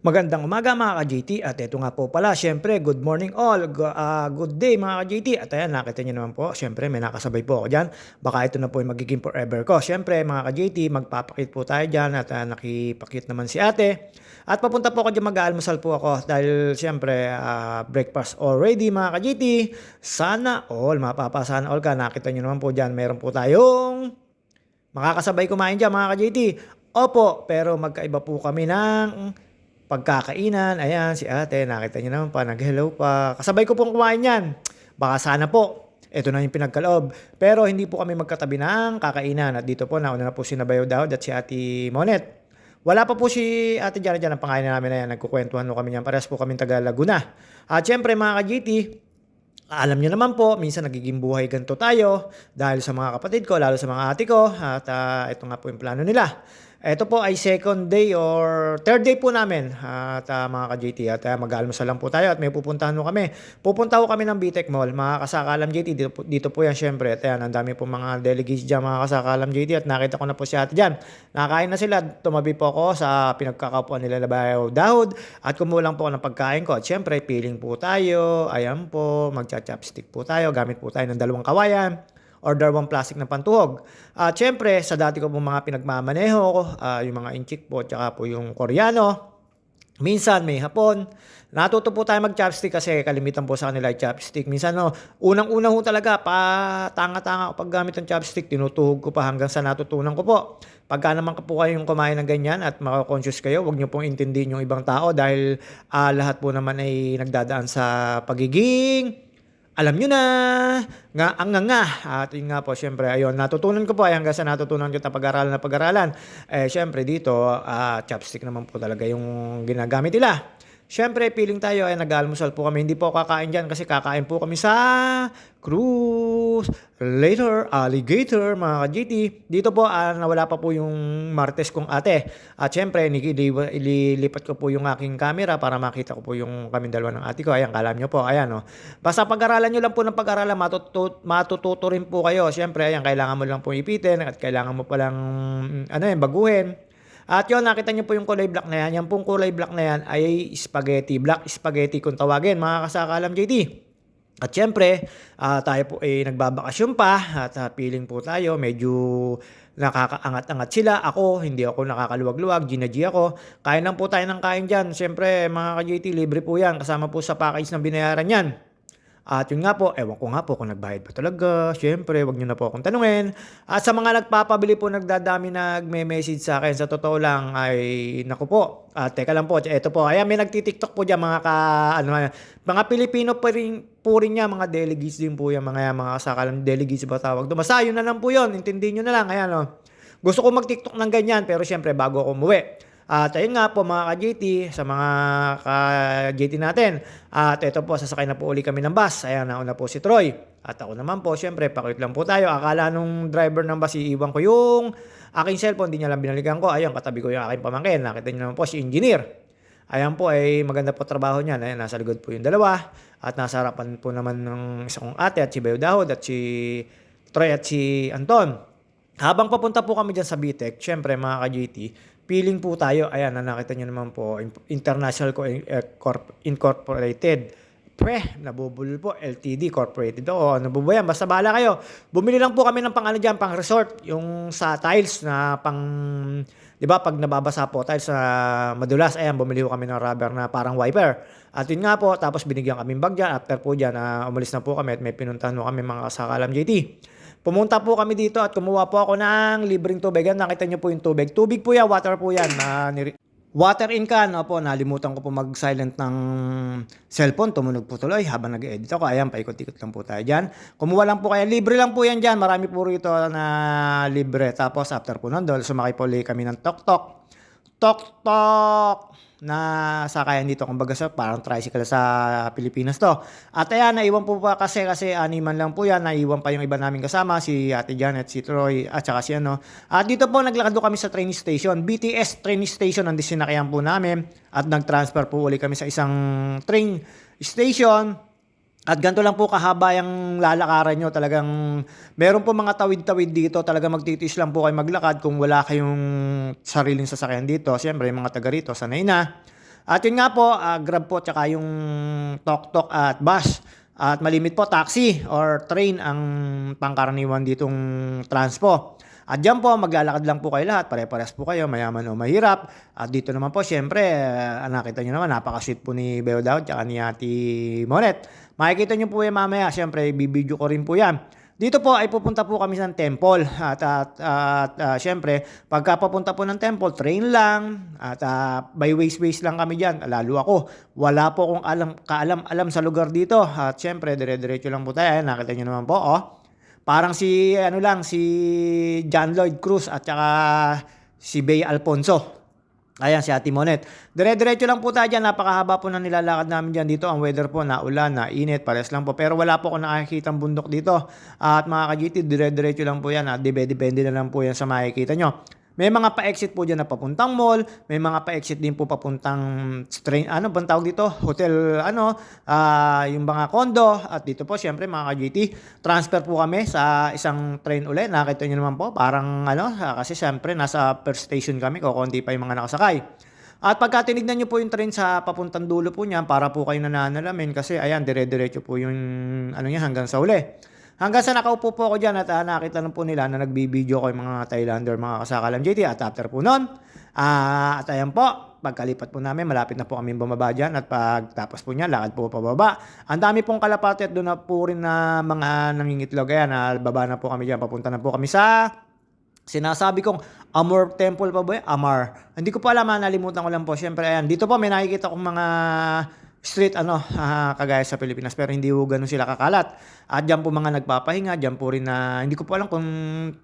Magandang umaga mga ka-JT at ito nga po pala, syempre good morning all, ah, good day mga ka-JT at ayan nakita nyo naman po, syempre may nakasabay po ako dyan, baka ito na po yung magiging forever ko. Syempre mga ka-JT, magpapakit po tayo dyan at ah, nakipakit naman si ate. At papunta po ako dyan mag-aalmusal po ako dahil syempre ah, breakfast already mga ka-JT. Sana all, mapapasana all ka, nakita nyo naman po dyan, meron po tayong makakasabay kumain dyan mga ka-JT. Opo, pero magkaiba po kami ng pagkakainan. Ayan, si ate, nakita niyo naman pa, nag-hello pa. Kasabay ko pong kumain yan. Baka sana po, ito na yung pinagkaloob. Pero hindi po kami magkatabi ng kakainan. At dito po, nauna na po si Nabayo Daud at si ate Monet. Wala pa po si ate Jana dyan ang namin na yan. Nagkukwentuhan mo kami niyan. Parehas po kami taga Laguna. At syempre mga ka-GT, alam niyo naman po, minsan nagiging buhay ganito tayo dahil sa mga kapatid ko, lalo sa mga ate ko. At ah, ito nga po yung plano nila. Ito po ay second day or third day po namin. At ah, mga ka-JT at uh, mag-almusal lang po tayo at may pupuntahan mo kami. Pupunta ko kami ng BTEC Mall, mga kasakalam JT, dito, po- dito po yan syempre. At ayan, ang dami po mga delegates dyan, mga kasakalam JT at nakita ko na po si ate dyan. Nakakain na sila, tumabi po ako sa pinagkakaupuan nila Labayo Dahod. At kumulang po ako ng pagkain ko. At syempre, feeling po tayo, ayan po, magcha-chopstick po tayo, gamit po tayo ng dalawang kawayan or dalawang plastic na pantuhog. At syempre, sa dati ko pong mga pinagmamaneho, ah, yung mga inchik po, tsaka po yung koreano, minsan may hapon, natuto po tayo mag-chopstick kasi kalimitan po sa kanila ay chopstick. Minsan, no, unang-una ho talaga, pa tanga-tanga ako pag gamit ng chopstick, tinutuhog ko pa hanggang sa natutunan ko po. Pagka naman po kayong kumain ng ganyan at makakonsyos kayo, huwag niyo pong intindihin yung ibang tao dahil ah, lahat po naman ay nagdadaan sa pagiging alam nyo na, nga, ang nga nga. At yun nga po, syempre, ayun, natutunan ko po, ay hanggang sa natutunan ko na pag-aralan na pag-aralan. Eh, syempre, dito, ah, chopstick naman po talaga yung ginagamit nila. Syempre, feeling tayo ay nag-almusal po kami. Hindi po kakain dyan kasi kakain po kami sa cruise, later, alligator, mga ka-GT. Dito po, ah, nawala pa po yung martes kong ate. At syempre, ililipat ko po yung aking camera para makita ko po yung kami dalawa ng ate ko. Ayan, kalam nyo po. Ayan, oh. Basta pag-aralan nyo lang po ng pag-aralan, matutu- matututo rin po kayo. Syempre, ayan, kailangan mo lang po ipitin at kailangan mo palang, ano yan, baguhin. At yun, nakita niyo po yung kulay black na yan. Yan pong kulay black na yan ay spaghetti. Black spaghetti kung tawagin, mga kasakalam JT. At syempre, ah, tayo po ay nagbabakasyon pa at ah, feeling po tayo medyo nakakaangat-angat sila. Ako, hindi ako nakakaluwag-luwag, ginaji ako. Kain lang po tayo ng kain dyan. Syempre, mga ka-JT, libre po yan. Kasama po sa package ng binayaran yan. At yun nga po, ewan ko nga po kung nagbayad pa talaga. Siyempre, wag nyo na po akong tanungin. At sa mga nagpapabili po, nagdadami nagme-message sa akin. Sa totoo lang ay, naku po. At teka lang po, eto po. Ayan, may nagtitiktok po dyan, mga ka, ano, mga Pilipino pa rin, po rin niya, mga delegates din po yan, mga, mga sakalang delegates ba tawag. doon. Basta na lang po yun. Intindihin nyo na lang. Ayan, oh. Gusto ko mag-tiktok ng ganyan, pero siyempre, bago ako umuwi. At ayun nga po mga ka-JT, sa mga ka-JT natin. At ito po, sasakay na po uli kami ng bus. Ayan, nauna po si Troy. At ako naman po, syempre, pakit lang po tayo. Akala nung driver ng bus, iiwan ko yung aking cellphone. Di niya lang binalikan ko. Ayun, katabi ko yung aking pamangkin. Nakita niyo naman po si engineer. Ayan po, ay maganda po trabaho niyan. Ayan, nasa likod po yung dalawa. At nasa harapan po naman ng isang ate at si Bayo Dahod at si Troy at si Anton. Habang papunta po kami dyan sa BTEC, syempre mga ka-GT, feeling po tayo, ayan, na nakita nyo naman po, in- International eh, Corp- Incorporated. Pre, nabubulol po, LTD Corporated. Oo, nabubo yan. Basta bahala kayo. Bumili lang po kami ng pang ano dyan, pang resort. Yung sa tiles na pang, di ba, pag nababasa po tiles na madulas, ayan, bumili po kami ng rubber na parang wiper. At yun nga po, tapos binigyan kami bag dyan. After po dyan, ah, umalis na po kami at may pinuntahan mo kami mga kasakalam JT. Pumunta po kami dito at kumuha po ako ng libreng tubig. Yan, nakita nyo po yung tubig. Tubig po yan, water po yan. Na water in can. Opo, nalimutan ko po mag-silent ng cellphone. Tumunog po tuloy habang nag-edit ako. Ayan, paikot-ikot lang po tayo dyan. Kumuha lang po kayo. Libre lang po yan dyan. Marami po rito na libre. Tapos after po nun, sumakay po ulit kami ng tok-tok. Tok-tok na sakayan dito kumbaga sa parang tricycle sa Pilipinas to. At ayan, naiwan po pa kasi kasi animan lang po yan. Naiwan pa yung iba namin kasama, si Ate Janet, si Troy, at saka si ano. At dito po, naglakad po kami sa train station. BTS train station, ang sinakayan po namin. At nag-transfer po ulit kami sa isang train station. At ganito lang po kahaba yung lalakaran nyo. Talagang meron po mga tawid-tawid dito. Talaga magtitiis lang po kayo maglakad kung wala kayong sariling sasakyan dito. Siyempre, yung mga taga rito, sanay na. At yun nga po, ah, Grab po tsaka yung tok-tok at bus. At malimit po, taxi or train ang pangkaraniwan ditong transpo. At dyan po, maglalakad lang po kayo lahat. Pare-pares po kayo, mayaman o mahirap. At dito naman po, syempre, uh, nakita nyo naman, napaka-sweet po ni Beo Daud tsaka ni Ate Monet. Makikita nyo po yan mamaya. Syempre, bibidyo ko rin po yan. Dito po ay pupunta po kami sa temple. At, at, at uh, syempre, pagka papunta po ng temple, train lang. At uh, by ways ways lang kami dyan. Lalo ako, wala po akong alam, kaalam-alam sa lugar dito. At syempre, dire-diretso lang po tayo. Nakita nyo naman po, oh. Parang si ano lang si John Lloyd Cruz at saka si Bea Alfonso. Ayan si Ate Monet. Dire-diretso lang po tayo dyan. Napakahaba po na nilalakad namin dyan dito. Ang weather po na ulan, na init, pares lang po. Pero wala po akong nakikita bundok dito. At mga ka-GT, dire-diretso lang po yan. At depende na lang po yan sa makikita nyo. May mga pa-exit po dyan na papuntang mall, may mga pa-exit din po papuntang train, ano bang tawag dito? Hotel, ano, uh, yung mga condo. At dito po, syempre mga ka-GT, transfer po kami sa isang train ulit. Nakita nyo naman po, parang ano, kasi syempre nasa first station kami, kukunti pa yung mga nakasakay. At pagka tinignan nyo po yung train sa papuntang dulo po niyan, para po kayo nananalamin kasi ayan, dire-diretso po yung ano niya hanggang sa uli. Hanggang sa nakaupo po ako dyan at uh, nakita lang po nila na nagbibideo ko yung mga Thailander, mga kasakalam JT. At after po nun, uh, at ayan po, pagkalipat po namin, malapit na po kami bumaba dyan at pagtapos po niya, lakad po pababa. Ang dami pong kalapati at doon na po rin na mga nangingitlog. Ayan, uh, baba na po kami dyan, papunta na po kami sa Sinasabi kong Amor Temple pa ba? Amar. Hindi ko pa alam, nalimutan ko lang po. Siyempre, ayan, dito po may nakikita kong mga street ano uh, kagaya sa Pilipinas pero hindi po ganun sila kakalat. At diyan po mga nagpapahinga, diyan po rin na hindi ko po alam kung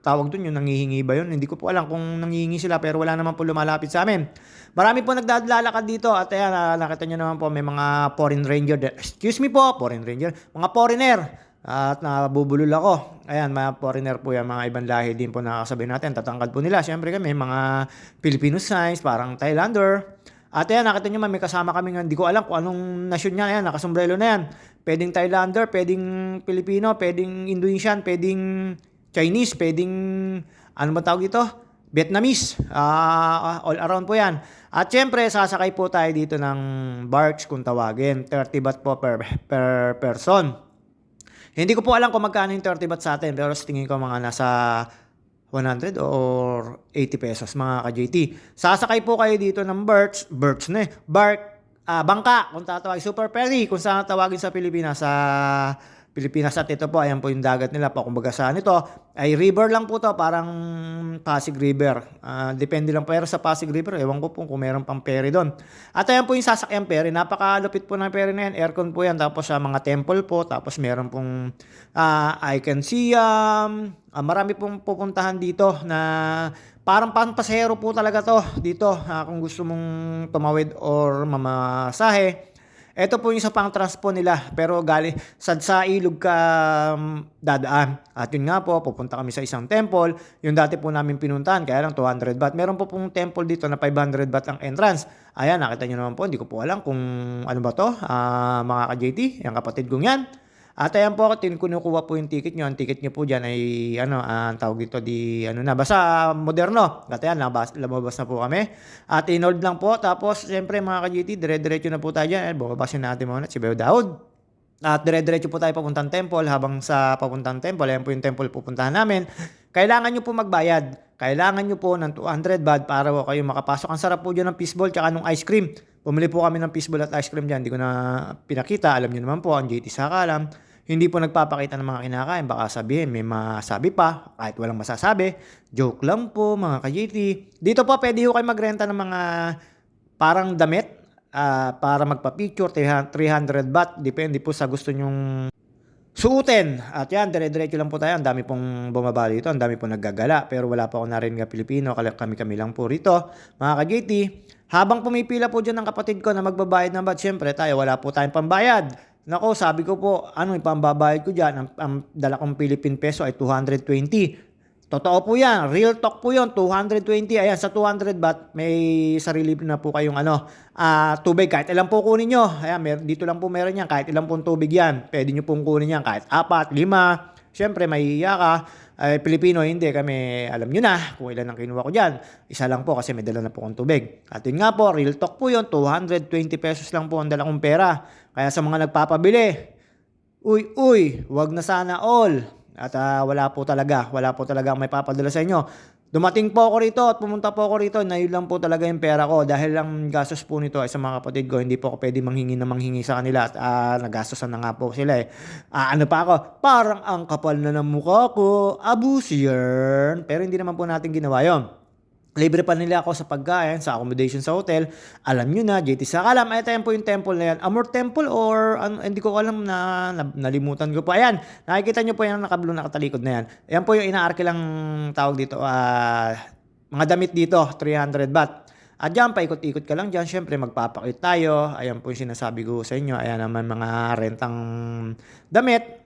tawag doon yung nangihingi ba yun. Hindi ko po alam kung nangihingi sila pero wala naman po lumalapit sa amin. Marami po nagdadlalakad dito at ayan uh, nakita niyo naman po may mga foreign ranger. Excuse me po, foreign ranger. Mga foreigner at nabubulol ako. Ayan, mga foreigner po yan, mga ibang lahi din po nakakasabi natin. Tatangkad po nila. Siyempre kami, mga Filipino signs, parang Thailander. At ayan, nakita nyo man, may kasama kami nga, hindi ko alam kung anong nasyon niya, ayan, nakasombrelo na yan. Pwedeng Thailander, pwedeng Pilipino, pwedeng Indonesian, pwedeng Chinese, pwedeng, ano ba tawag ito? Vietnamese, uh, all around po yan. At syempre, sasakay po tayo dito ng barks kung tawagin. 30 baht po per, per person. Hindi ko po alam kung magkano yung 30 baht sa atin, pero sa tingin ko mga nasa 100 or 80 pesos mga ka-JT. Sasakay po kayo dito ng Birch, Birch na eh, Bark, uh, Bangka, kung tatawagin, Super Ferry, kung saan tawagin sa Pilipinas, sa Pilipinas. At ito po, ayan po yung dagat nila po. Kumbaga saan ito, ay river lang po to, parang Pasig River. Uh, depende lang pero sa Pasig River, ewan ko po kung meron pang ferry doon. At ayan po yung sasakyan ferry, napakalupit po ng ferry na yan, aircon po yan, tapos sa uh, mga temple po, tapos meron pong uh, I can see, um, uh, marami pong pupuntahan dito na parang pampasahero po talaga to dito. Uh, kung gusto mong tumawid or mamasahe ito po yung sa pang transpo nila, pero gali sad sa ilog ka um, dadaan. At yun nga po, pupunta kami sa isang temple, yung dati po namin pinuntahan, kaya lang 200 baht. Meron po pong temple dito na 500 baht ang entrance. Ayan, nakita nyo naman po, hindi ko po alam kung ano ba to, uh, mga ka-JT, yung kapatid kong yan. At ayan po, kinukuha po yung ticket nyo. Ang ticket nyo po dyan ay, ano, uh, ang tawag dito di, ano na, basta moderno. At ayan, labas, lumabas na po kami. At inold lang po. Tapos, siyempre mga ka-GT, dire-diretso na po tayo dyan. Ayan, bumabasin natin muna si Beo Daud. At dire-diretso po tayo papuntang temple. Habang sa papuntang temple, ayan po yung temple pupuntahan namin. Kailangan nyo po magbayad. Kailangan nyo po ng 200 baht para po kayo makapasok. Ang sarap po dyan ng fishball tsaka ng ice cream. Bumili po kami ng fishball at ice cream dyan. Hindi ko na pinakita. Alam nyo naman po, ang JT sa kalam hindi po nagpapakita ng mga kinakain. Baka sabihin, may masabi pa, kahit walang masasabi. Joke lang po, mga ka-JT. Dito po, pwede ho kayo magrenta ng mga parang damit uh, para magpa-picture, 300 baht. Depende po sa gusto nyong suotin. At yan, dire-diretso lang po tayo. Ang dami pong bumaba dito. Ang dami pong naggagala. Pero wala pa ako narinig na Pilipino. Kami-kami lang po rito. Mga ka-JT, habang pumipila po dyan ng kapatid ko na magbabayad ng baht, syempre tayo wala po tayong pambayad. Nako, sabi ko po, ano ipambabayad ko dyan, ang, ang dala kong Philippine peso ay 220. Totoo po yan, real talk po yun, 220. Ayan, sa 200 baht, may sarili na po kayong ano, uh, tubig. Kahit ilang po kunin nyo. Ayan, mer- dito lang po meron yan, kahit ilang pong tubig yan. Pwede nyo pong kunin yan, kahit apat, lima. Siyempre, mahihiya ka. Ay, Pilipino, hindi kami, alam nyo na kung ilan ang kinuha ko dyan. Isa lang po kasi may dala na po akong tubig. At yun nga po, real talk po yun, 220 pesos lang po ang dala kong pera. Kaya sa mga nagpapabili, uy, uy, wag na sana all. At ah, wala po talaga, wala po talaga may papadala sa inyo. Dumating po ako rito at pumunta po ako rito, na yun lang po talaga yung pera ko. Dahil lang gastos po nito ay sa mga kapatid ko, hindi po ako pwede manghingi na manghingi sa kanila at ah, nagastosan na nga po sila eh. Ah, ano pa ako, parang ang kapal na ng mukha ko, abusier. Pero hindi naman po natin ginawa yon. Libre pa nila ako sa pagkain, sa accommodation sa hotel. Alam nyo na, JT Sakalam, ay yan po yung temple na yan. Amor Temple or ano, hindi ko alam na, na nalimutan ko pa. Ayan, nakikita nyo po yung nakablo nakatalikod na yan. Ayan po yung inaarke lang tawag dito. ah, mga damit dito, 300 baht. At dyan, paikot-ikot ka lang dyan. Siyempre, magpapakit tayo. Ayan po yung sinasabi ko sa inyo. Ayan naman mga rentang damit.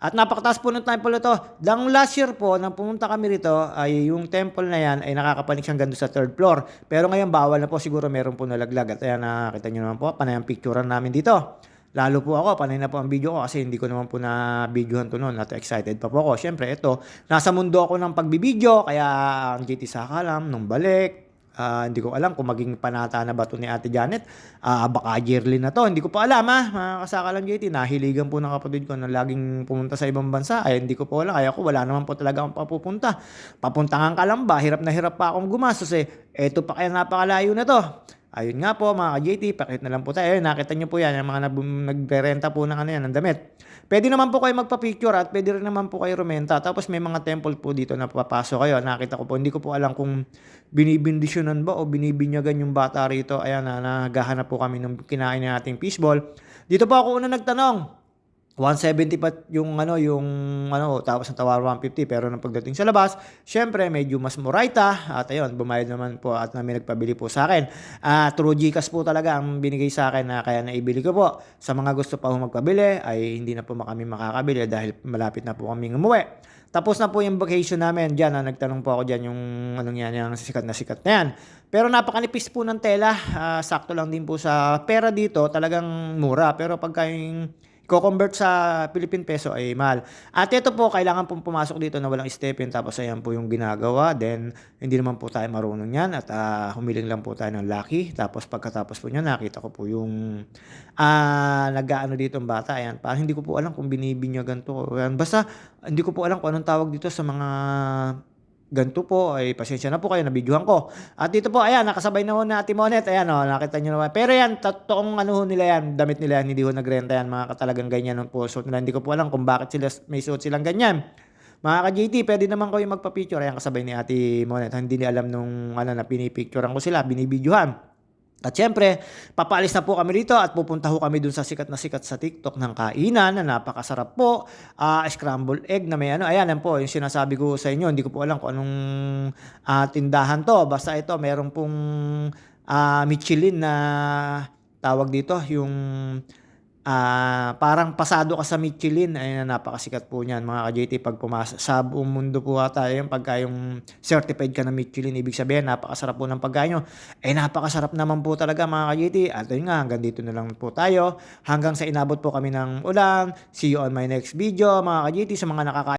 At napakataas po ng temple ito. Dang last year po, nang pumunta kami rito, ay yung temple na yan ay nakakapanik siyang gando sa third floor. Pero ngayon bawal na po siguro meron po nalaglag. At ayan, nakita nyo naman po, panay ang picturean namin dito. Lalo po ako, panay na po ang video ko kasi hindi ko naman po na videohan to noon at excited pa po ako. Siyempre, ito, nasa mundo ako ng pagbibideo, kaya ang GT Sakalam, nung balik, Ah, hindi ko alam kung maging panata na ba to ni Ate Janet. Ah, baka yearly na to. Hindi ko pa alam ha. Mga kasakalam JT, nahiligan po ng kapatid ko na laging pumunta sa ibang bansa. Ay, hindi ko po alam. Kaya ko wala naman po talaga akong papupunta. Papuntangan ka lang ba? Hirap na hirap pa akong gumastos eh. Eto pa kaya napakalayo na to. Ayun nga po mga ka-JT, pakit na lang po tayo. Nakita nyo po yan, yung mga nagre-renta po ng ano yan, ng damit. Pwede naman po kayo magpa-picture at pwede rin naman po kayo rumenta. Tapos may mga temple po dito na papasok kayo. Nakita ko po, hindi ko po alam kung binibindisyonan ba o binibinyagan yung bata rito. Ayan na, naghahanap po kami ng kinain nating fishball. Dito po ako una nagtanong. 170 pa yung ano yung ano tapos ang tawar 150 pero nang pagdating sa labas syempre medyo mas muraita. At ayun bumayad naman po at may nagpabili po sa akin. Ah true Gcash po talaga ang binigay sa akin na kaya naibili ko po. Sa mga gusto pa ho magpabili ay hindi na po kami makakabili dahil malapit na po kami umuwi. Tapos na po yung vacation namin. Diyan na nagtanong po ako diyan yung anong yan yung sikat na sikat na yan. Pero napakanipis po ng tela. Ah, sakto lang din po sa pera dito. Talagang mura. Pero pagka yung Ko-convert sa Philippine peso ay mahal. At ito po, kailangan pong pumasok dito na walang step-in tapos ayan po yung ginagawa. Then, hindi naman po tayo marunong yan at ah, humiling lang po tayo ng lucky. Tapos pagkatapos po niya, nakita ko po yung ah nag-ano dito ang bata. Ayan, parang hindi ko po alam kung binibinyagan to. Ayan, basta, hindi ko po alam kung anong tawag dito sa mga ganito po, ay pasensya na po kayo, nabidyohan ko. At dito po, ayan, nakasabay na ho na Ate Monet, ayan o, nakita nyo naman. Pero yan, totoong ano ho nila yan, damit nila yan, hindi ho nagrenta yan, mga katalagang ganyan po suot nila. Hindi ko po alam kung bakit sila may suot silang ganyan. Mga ka-JT, pwede naman kayo magpa-picture. Ayan, kasabay ni Ate Monet. Hindi niya alam nung ano na pinipicturean ko sila, binibidyohan. At syempre, papaalis na po kami rito at pupunta ho kami dun sa sikat na sikat sa TikTok ng kainan na napakasarap po. Ah, scrambled egg na may ano. Ayan, yan po yung sinasabi ko sa inyo. Hindi ko po alam kung anong ah, tindahan to. Basta ito, meron pong ah, Michelin na tawag dito. Yung ah, parang pasado ka sa Michelin. Ayun, napakasikat po niyan mga ka-JT pag pumasa sa buong mundo po ata yung pagka yung certified ka na Michelin ibig sabihin napakasarap po ng pagkain nyo. Eh napakasarap naman po talaga mga ka-JT at yun nga hanggang dito na lang po tayo. Hanggang sa inabot po kami ng ulan. See you on my next video mga ka-JT sa mga nakaka